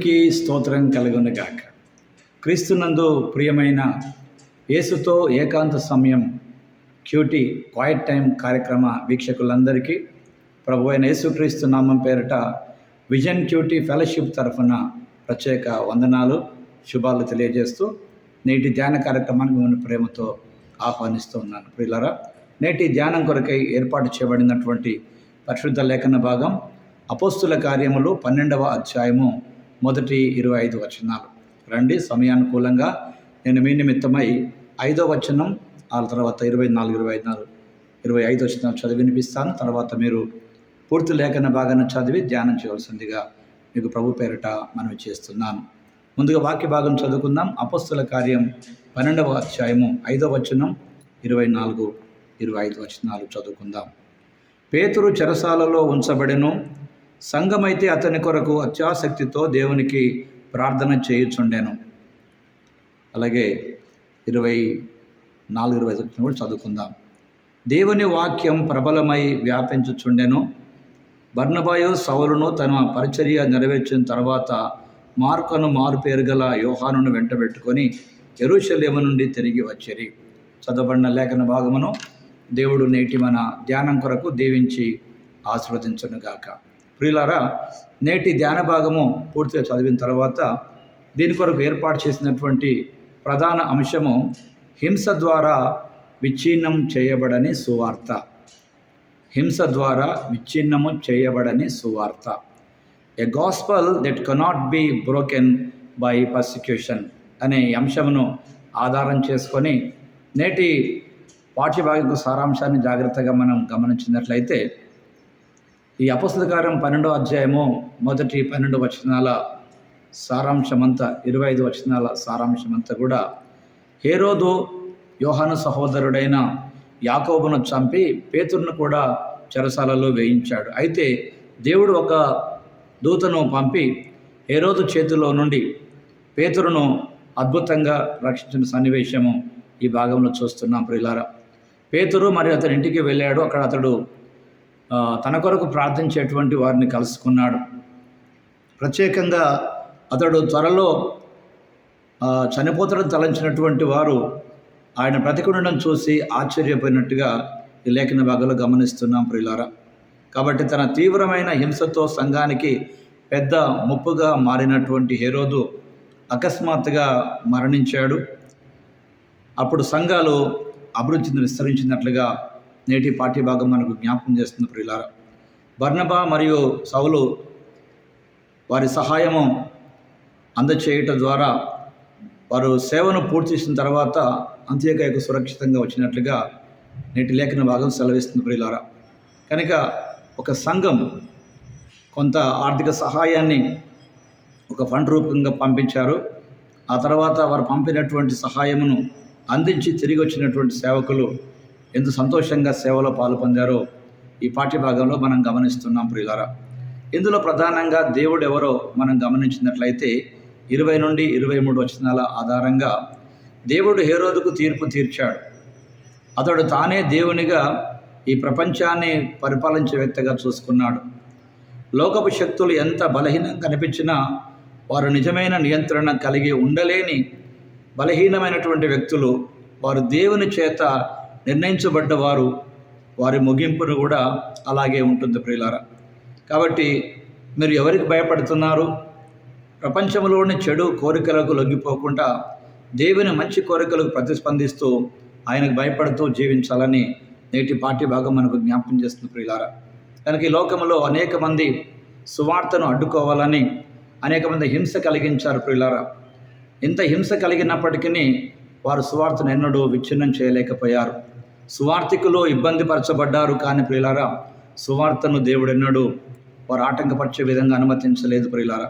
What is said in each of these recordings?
దేవునికి స్తోత్రం కలుగునుగాక. క్రీస్తునందు ప్రియమైన యేసుతో ఏకాంత సమయం క్యూటీ క్వైట్ టైం కార్యక్రమ వీక్షకులందరికీ ప్రభు అయిన యేసుక్రీస్తు నామం పేరిట విజన్ క్యూటీ ఫెలోషిప్ తరఫున ప్రత్యేక వందనాలు శుభాలు తెలియజేస్తూ నేటి ధ్యాన కార్యక్రమానికి మిమ్మల్ని ప్రేమతో ఆహ్వానిస్తూ ఉన్నాను. ప్రియులరా నేటి ధ్యానం కొరకై ఏర్పాటు చేయబడినటువంటి పరిశుద్ధ లేఖన భాగం అపోస్తుల కార్యములు పన్నెండవ అధ్యాయము మొదటి ఇరవై ఐదు వచనాలు. రండి సమయానుకూలంగా. నేను మీ నిమిత్తమై ఐదో వచనం ఆ తర్వాత ఇరవై నాలుగు ఇరవై ఐదు నాలుగు ఇరవై ఐదు వచనం చదివి వినిపిస్తాను. తర్వాత మీరు పూర్తి లేఖన భాగాన్ని చదివి ధ్యానం చేయవలసిందిగా మీకు ప్రభు పేరిట మనవి చేస్తున్నాను. ముందుగా వాక్య భాగం చదువుకుందాం. అపస్తుల కార్యం పన్నెండవ అధ్యాయము ఐదో వచనం ఇరవై నాలుగు ఇరవై ఐదు వచనాలు చదువుకుందాం. పేతురు చెరసాలలో ఉంచబడెను. సంఘమైతే అతని కొరకు అత్యాసక్తితో దేవునికి ప్రార్థన చేయుచుండెను. అలాగే ఇరవై నాలుగు ఇరవై ఐదు కూడా చదువుకుందాం. దేవుని వాక్యం ప్రబలమై వ్యాపించుచుండెను. బర్ణబాయు సౌలును తన పరిచర్య నెరవేర్చిన తర్వాత మార్కను మారుపేరు గల యోహానును వెంటబెట్టుకొని ఎరుషలేము నుండి తిరిగి వచ్చిరి. చదవబడిన లేఖన భాగమును దేవుడు నేటి మన ధ్యానం కొరకు దీవించి ఆశీర్వదించునుగాక. ప్రియులారా నేటి ధ్యాన భాగము పూర్తిగా చదివిన తర్వాత దీని కొరకు ఏర్పాటు చేసినటువంటి ప్రధాన అంశము హింస ద్వారా విచ్ఛిన్నం చేయబడని సువార్త. హింస ద్వారా విచ్ఛిన్నము చేయబడని సువార్త. A gospel that cannot be broken by persecution అనే అంశమును ఆధారం చేసుకొని నేటి పాఠ్యభాగపు సారాంశాన్ని జాగ్రత్తగా మనం గమనించినట్లయితే ఈ అపస్తుకారం పన్నెండో అధ్యాయము మొదటి పన్నెండు వచనాల సారాంశమంతా ఇరవై ఐదు వచనాల సారాంశమంతా కూడా హేరోదు యోహాను సహోదరుడైన యాకోబును చంపి పేతురును కూడా చెరసాలలో వేయించాడు. అయితే దేవుడు ఒక దూతను పంపి హేరోదు చేతిలో నుండి పేతురును అద్భుతంగా రక్షించిన సన్నివేశము ఈ భాగంలో చూస్తున్నాం ప్రిలారా పేతురు మరి అతని ఇంటికి వెళ్ళాడు. అక్కడ అతడు తన కొరకు ప్రార్థించేటువంటి వారిని కలుసుకున్నాడు. ప్రత్యేకంగా అతడు త్వరలో చనిపోతడం తలంచినటువంటి వారు ఆయన బ్రతికుండడం చూసి ఆశ్చర్యపోయినట్టుగా ఈ లేఖన భాగంలో గమనిస్తున్నాం ప్రియులారా. కాబట్టి తన తీవ్రమైన హింసతో సంఘానికి పెద్ద ముప్పుగా మారినటువంటి హేరోదు అకస్మాత్తుగా మరణించాడు. అప్పుడు సంఘాలు అభివృద్ధిని విస్తరించినట్లుగా నేటి పాఠ్యభాగం మనకు జ్ఞాపకం చేస్తుంది ప్రియులారా. బర్ణబా మరియు సౌలు వారి సహాయము అందచేయటం ద్వారా వారు సేవను పూర్తి చేసిన తర్వాత అంత్యకాయకు సురక్షితంగా వచ్చినట్లుగా నేటి లేఖన భాగం సెలవిస్తుంది ప్రియులారా. కనుక ఒక సంఘం కొంత ఆర్థిక సహాయాన్ని ఒక ఫండ్ రూపంగా పంపించారు. ఆ తర్వాత వారు పంపినటువంటి సహాయమును అందించి తిరిగి వచ్చినటువంటి సేవకులు ఎంత సంతోషంగా సేవలో పాలు పొందారో ఈ పాఠ్యభాగంలో మనం గమనిస్తున్నాం ప్రియులారా. ఇందులో ప్రధానంగా దేవుడు ఎవరో మనం గమనించినట్లయితే ఇరవై నుండి ఇరవై మూడు వచనాల ఆధారంగా దేవుడు హేరోదుకు తీర్పు తీర్చాడు. అతడు తానే దేవునిగా ఈ ప్రపంచాన్ని పరిపాలించే వ్యక్తిగా చూసుకున్నాడు. లోకపు శక్తులు ఎంత బలహీనం కనిపించినా వారు నిజమైన నియంత్రణ కలిగి ఉండలేని బలహీనమైనటువంటి వ్యక్తులు వారు దేవుని చేత నిర్ణయించబడ్డవారు వారి ముగింపును కూడా అలాగే ఉంటుంది ప్రియులారా. కాబట్టి మీరు ఎవరికి భయపడుతున్నారు? ప్రపంచంలోని చెడు కోరికలకు లొంగిపోకుండా దేవుని మంచి కోరికలకు ప్రతిస్పందిస్తూ ఆయనకు భయపడుతూ జీవించాలని నేటి పాఠ్య భాగం మనకు జ్ఞాపకం చేస్తుంది ప్రియులారా. కనుక ఈ లోకంలో అనేక మంది సువార్తను అడ్డుకోవాలని అనేక మంది హింస కలిగించారు ప్రియులారా. ఇంత హింస కలిగినప్పటికీ వారు సువార్తను ఎన్నడూ విచ్ఛిన్నం చేయలేకపోయారు. సువార్థికులు ఇబ్బంది పరచబడ్డారు కానీ ప్రియులారా సువార్తను దేవుడు ఎన్నడూ వారు ఆటంకపరిచే విధంగా అనుమతించలేదు ప్రియులారా.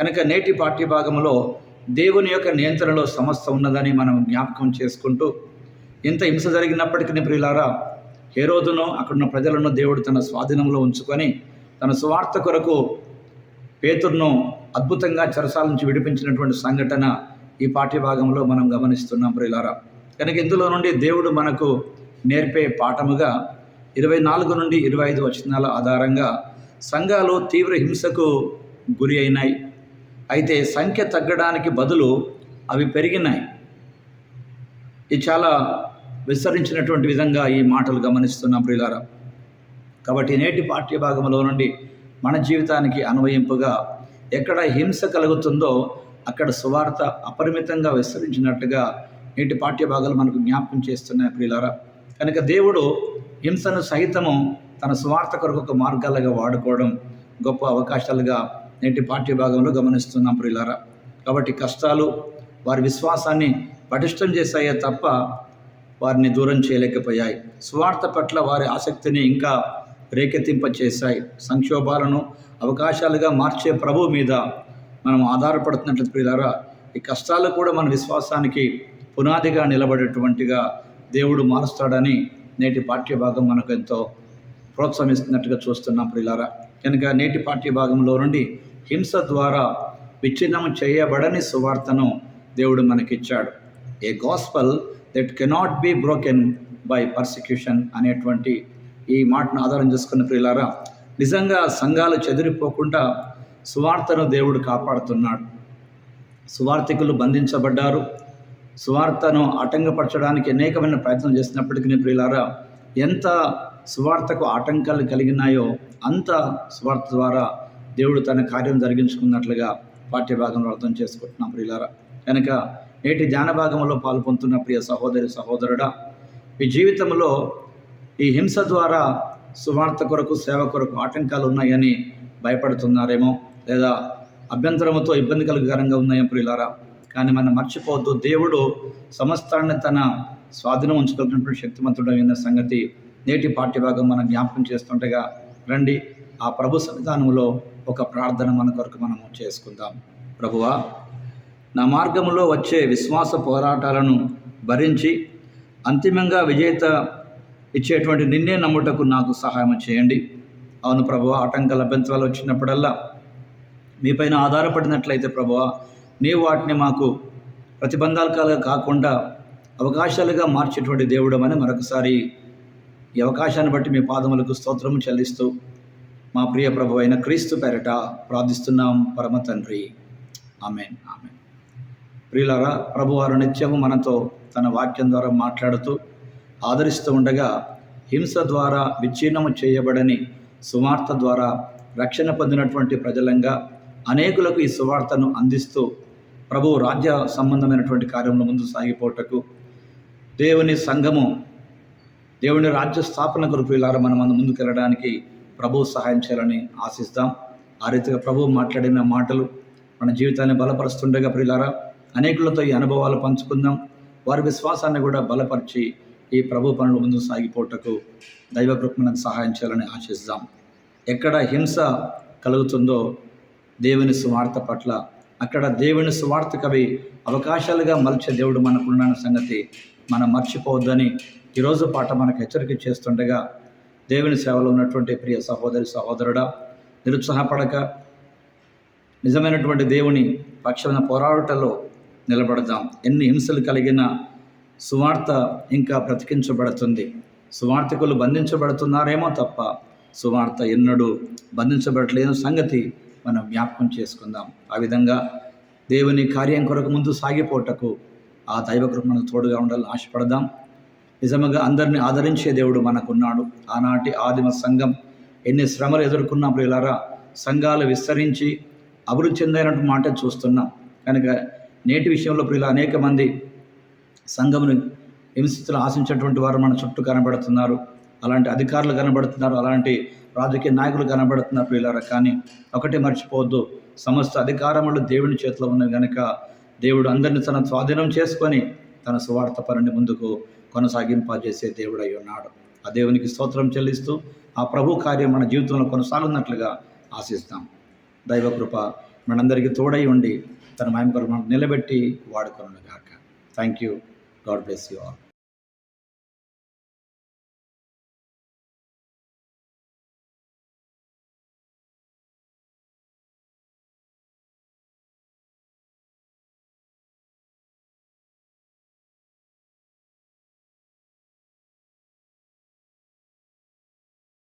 కనుక నేటి పాఠ్యభాగంలో దేవుని యొక్క నియంత్రణలో సమస్య ఉన్నదని మనం జ్ఞాపకం చేసుకుంటూ ఇంత హింస జరిగినప్పటికీ ప్రియులారా హేరోదును అక్కడున్న ప్రజలను దేవుడు తన స్వాధీనంలో ఉంచుకొని తన సువార్త కొరకు పేతుర్ను అద్భుతంగా చెరసాల నుంచి విడిపించినటువంటి సంఘటన ఈ పాఠ్యభాగంలో మనం గమనిస్తున్నాం ప్రియులారా. కనుక ఇందులో నుండి దేవుడు మనకు నేర్పే పాఠముగా ఇరవై నాలుగు నుండి ఇరవై ఐదు వచనాల ఆధారంగా సంఘాలు తీవ్ర హింసకు గురి అయినాయి. అయితే సంఖ్య తగ్గడానికి బదులు అవి పెరిగినాయి. ఇది చాలా విస్తరించినటువంటి విధంగా ఈ మాటలు గమనిస్తున్నాం ప్రియులారా. కాబట్టి నేటి పాఠ్యభాగంలో నుండి మన జీవితానికి అన్వయింపుగా ఎక్కడ హింస కలుగుతుందో అక్కడ సువార్త అపరిమితంగా విస్తరించినట్టుగా నేటి పాఠ్య భాగాలు మనకు జ్ఞాపకం చేస్తున్నాయి ప్రియులారా. కనుక దేవుడు హింసను సహితము తన స్వార్థ కొరకు ఒక మార్గాలుగా వాడుకోవడం గొప్ప అవకాశాలుగా నేటి పాఠ్యభాగంలో గమనిస్తున్నాం ప్రియులారా. కాబట్టి కష్టాలు వారి విశ్వాసాన్ని పటిష్టం చేశాయే తప్ప వారిని దూరం చేయలేకపోయాయి. స్వార్థ పట్ల వారి ఆసక్తిని ఇంకా రేకెత్తింపచేశాయి. సంక్షోభాలను అవకాశాలుగా మార్చే ప్రభు మీద మనం ఆధారపడుతున్నట్లు ప్రియులారా ఈ కష్టాలు కూడా మన విశ్వాసానికి పునాదిగా నిలబడేటువంటిగా దేవుడు మారుస్తాడని నేటి పాఠ్య భాగం మనకు ఎంతో ప్రోత్సహిస్తున్నట్టుగా చూస్తున్నాం ప్రిలారా. కనుక నేటి పాఠ్య భాగంలో నుండి హింస ద్వారా విచ్ఛిన్నం చేయబడని సువార్తను దేవుడు మనకిచ్చాడు. A gospel that cannot be broken by persecution అనేటువంటి ఈ మాటను ఆధారం చేసుకున్న ప్రియులారా నిజంగా సంఘాలు చెదిరిపోకుండా సువార్తను దేవుడు కాపాడుతున్నాడు. సువార్థికులు బంధించబడ్డారు. సువార్తను ఆటంకపరచడానికి అనేకమైన ప్రయత్నం చేసినప్పటికీ ప్రియులారా ఎంత సువార్తకు ఆటంకాలు కలిగినాయో అంత సువార్త ద్వారా దేవుడు తన కార్యం జరిగించుకున్నట్లుగా పాఠ్యభాగంలో అర్థం చేసుకుంటున్నాం ప్రియులారా. కనుక నేటి ధ్యాన భాగంలో పాల్పొందుతున్న ప్రియ సహోదరి సహోదరుడా ఈ జీవితంలో ఈ హింస ద్వారా సువార్త కొరకు సేవ కొరకు ఆటంకాలు ఉన్నాయని భయపడుతున్నారేమో లేదా అభ్యంతరముతో ఇబ్బంది ఇబ్బందికరకరంగా ఉన్నాయో ప్రియులారా కానీ మనం మర్చిపోవద్దు. దేవుడు సమస్తాన్ని తన స్వాధీనం ఉంచుకున్నటువంటి శక్తిమంతుడైన సంగతి నేటి పాఠ్యభాగం మనం జ్ఞాపకం చేస్తుండగా రండి ఆ ప్రభు సన్నిధానంలో ఒక ప్రార్థన మన కొరకు మనము చేసుకుందాం. ప్రభువా నా మార్గంలో వచ్చే విశ్వాస పోరాటాలను భరించి అంతిమంగా విజేత ఇచ్చేటువంటి నిన్నే నమ్ముటకు నాకు సహాయం చేయండి. అవును ప్రభు ఆటంకాల అభ్యంతరాలు వచ్చినప్పుడల్లా మీపైన ఆధారపడినట్లయితే ప్రభువ నీవు వాటిని మాకు ప్రతిబంధాలుగా కాకుండా అవకాశాలుగా మార్చేటువంటి దేవుడు అని మరొకసారి ఈ అవకాశాన్ని బట్టి మీ పాదములకు స్తోత్రము చెల్లిస్తూ మా ప్రియ ప్రభు అయిన క్రీస్తు పేరట ప్రార్థిస్తున్నాం పరమ తండ్రి. ఆమెన్. ఆమెన్. ప్రియులారా ప్రభువారు నిత్యము మనతో తన వాక్యం ద్వారా మాట్లాడుతూ ఆదరిస్తూ ఉండగా హింస ద్వారా విచ్ఛిన్నము చేయబడని సువార్త ద్వారా రక్షణ పొందినటువంటి ప్రజలంగా అనేకులకు ఈ సువార్తను అందిస్తూ ప్రభు రాజ్య సంబంధమైనటువంటి కార్యంలో ముందు సాగిపోటకు దేవుని సంఘము దేవుని రాజ్య స్థాపన కొరకు ఇలా మనం ముందుకు వెళ్ళడానికి ప్రభు సహాయం చేయాలని ఆశిస్తాం. ఆ రీతిగా ప్రభు మాట్లాడిన మాటలు మన జీవితాన్ని బలపరుస్తుండగా ప్రియులారా అనేకులతో ఈ అనుభవాలు పంచుకుందాం. వారి విశ్వాసాన్ని కూడా బలపరిచి ఈ ప్రభు పనులు ముందు సాగిపోటకు దైవ కృపణకు సహాయం చేయాలని ఆశిస్తాం. ఎక్కడ హింస కలుగుతుందో దేవుని సువార్త పట్ల అక్కడ దేవుని సువార్తకవి అవకాశాలుగా మలిచే దేవుడు మనకున్న సంగతి మనం మర్చిపోవద్దని ఈరోజు పాట మనకు హెచ్చరిక చేస్తుండగా దేవుని సేవలో ఉన్నటువంటి ప్రియ సహోదరి సహోదరుడా నిరుత్సాహపడక నిజమైనటువంటి దేవుని పక్షమైన పోరాటలో నిలబడదాం. ఎన్ని హింసలు కలిగిన సువార్త ఇంకా బ్రతికించబడుతుంది. సువార్థికులు బంధించబడుతున్నారేమో తప్ప సువార్త ఎన్నడూ బంధించబడలేని సంగతి మనం జ్ఞాపకం చేసుకుందాం. ఆ విధంగా దేవుని కార్యం కొరకు ముందు సాగిపోటకు ఆ దైవకృప మనకు తోడుగా ఉండాలని ఆశపడదాం. నిజంగా అందరిని ఆదరించే దేవుడు మనకున్నాడు. ఆనాటి ఆదిమ సంఘం ఎన్ని శ్రమలు ఎదుర్కొన్నా ప్రియులారా సంఘాలు విస్తరించి అభివృద్ధి చెందైనట్టు మాట చూస్తున్నాం. కనుక నేటి విషయంలో ప్రియుల అనేక మంది సంఘమును హింసితులు ఆశించినటువంటి వారు మన చుట్టూ కనబడుతున్నారు. అలాంటి అధికారులు కనబడుతున్నారు. అలాంటి రాజకీయ నాయకులు కనబడుతున్నారు ప్రియులారా కానీ ఒకటి మర్చిపోవద్దు. సమస్త అధికారములు దేవుని చేతిలో ఉన్నాయి కనుక దేవుడు అందరిని తన స్వాధీనం చేసుకొని తన సువార్త పనిని ముందుకు కొనసాగింపజేసే దేవుడు అయి ఉన్నాడు. ఆ దేవునికి స్తోత్రం చెల్లిస్తూ ఆ ప్రభు కార్యం మన జీవితంలో కొనసాగున్నట్లుగా ఆశిస్తాం. దైవకృప మనందరికీ తోడై ఉండి తన మహిమ మనం నిలబెట్టి వాడుకొనుగాక. Thank you God bless you all